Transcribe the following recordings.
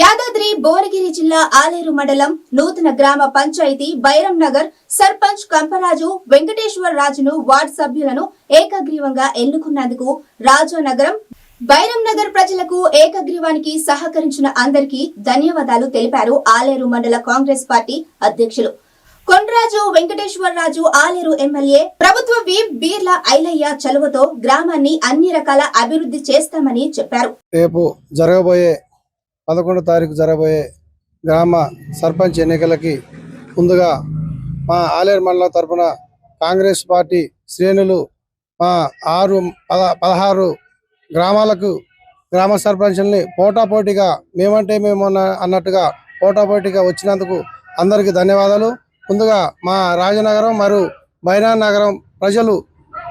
యాదాద్రి భువనగిరి జిల్లా ఆలేరు మండలం నూతన గ్రామ పంచాయతీ బైరం నగర్ సర్పంచ్ కంపరాజు వెంకటేశ్వర రాజును వార్డు సభ్యులను ఏకగ్రీవంగా ఎన్నుకున్నందుకు రాజానగరం బైరం నగర్ ప్రజలకు ఏకగ్రీవానికి సహకరించిన అందరికీ ధన్యవాదాలు తెలిపారు ఆలేరు మండల కాంగ్రెస్ పార్టీ అధ్యక్షులు. కొండరాజు వెంకటేశ్వరరాజు ఆలేరు ఎమ్మెల్యే ప్రభుత్వ వీప్ బీర్ల ఐలయ్య చలువతో గ్రామాన్ని అన్ని రకాల అభివృద్ధి చేస్తామని చెప్పారు. రేపు జరగబోయే పదకొండో తారీఖు జరగబోయే గ్రామ సర్పంచ్ ఎన్నికలకి ముందుగా మా ఆలేరు మండలం తరపున కాంగ్రెస్ పార్టీ శ్రేణులు మా ఆరు పద పదహారు గ్రామాలకు గ్రామ సర్పంచుల్ని పోటాపోటీగా మేమంటే మేము అన్నట్టుగా పోటాపోటీగా వచ్చినందుకు అందరికీ ధన్యవాదాలు. ముందుగా మా రాజనగరం మరియు బైనా నగరం ప్రజలు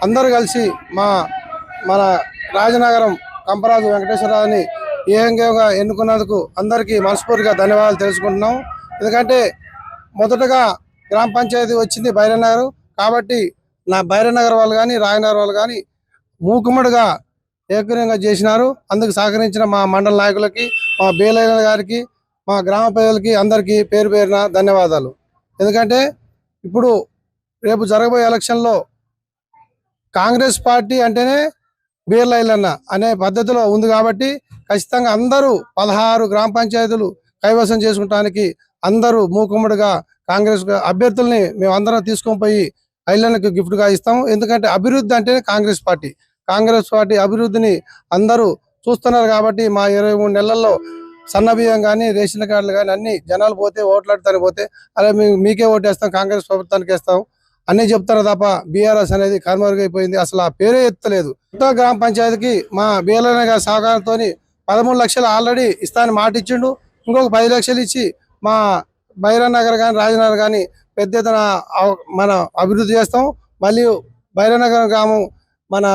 అందరూ కలిసి మా మన రాజనగరం కంపరాజు వెంకటేశ్వరరావుని ఏకంగా ఎన్నుకున్నందుకు అందరికీ మనస్ఫూర్తిగా ధన్యవాదాలు తెలుసుకుంటున్నాం. ఎందుకంటే మొదటగా గ్రామ పంచాయతీ వచ్చింది బైరనగర్. కాబట్టి నా బైరనగర్ వాళ్ళు కానీ రాయనగర్ వాళ్ళు కానీ మూకుమ్మడిగా ఏకగ్రీవంగా చేసినారు. అందుకు సహకరించిన మా మండల నాయకులకి మా బేలైన గారికి మా గ్రామ ప్రజలకి అందరికీ పేరు పేరున ధన్యవాదాలు. ఎందుకంటే ఇప్పుడు రేపు జరగబోయే ఎలక్షన్లో కాంగ్రెస్ పార్టీ అంటేనే బీర్లైలన్న అనే పద్ధతిలో ఉంది కాబట్టి ఖచ్చితంగా అందరూ పదహారు గ్రామ పంచాయతీలు కైవసం చేసుకుంటానికి అందరూ మూకుమ్మడిగా కాంగ్రెస్ అభ్యర్థుల్ని మేము అందరం తీసుకొని పోయి ఐలన్నకు గిఫ్ట్గా ఇస్తాము. ఎందుకంటే అభివృద్ధి అంటేనే కాంగ్రెస్ పార్టీ. కాంగ్రెస్ పార్టీ అభివృద్ధిని అందరూ చూస్తున్నారు కాబట్టి మా ఇరవై మూడు నెలల్లో సన్నబియ్యం కానీ రేషన్ కార్డులు కానీ అన్ని జనాలు పోతే ఓట్లాడతానికి పోతే అలా మేము మీకే ఓటేస్తాం కాంగ్రెస్ ప్రభుత్వానికి వేస్తాం. అన్నీ చెప్తారు తప్ప బీఆర్ఎస్ అనేది కనుమరుగైపోయింది. అసలు ఆ పేరే ఎత్తలేదు. కొత్త గ్రామ పంచాయతీకి మా బీఎల్ఎన్ గారి సహకారంతో పదమూడు లక్షలు ఆల్రెడీ ఇస్తానని మాట ఇచ్చిండు. ఇంకొక పది లక్షలు ఇచ్చి మా బైరా నగర్ కానీ రాజనగర్ కానీ పెద్ద ఎత్తున మన అభివృద్ధి చేస్తాం. మళ్ళీ బైరనగర్ గ్రామం మన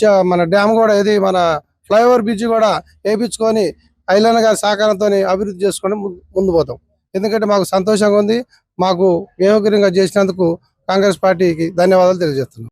చ- మన డ్యామ్ కూడా ఇది మన ఫ్లైఓవర్ బ్రిడ్జ్ కూడా వేయించుకొని ఐలన్న గారి సహకారంతో అభివృద్ధి చేసుకొని ముందు- ముందు పోతాం. ఎందుకంటే మాకు సంతోషంగా ఉంది. మాకు ఏకగ్రీవంగా చేసినందుకు కాంగ్రెస్ పార్టీకి ధన్యవాదాలు తెలియజేస్తున్నాం.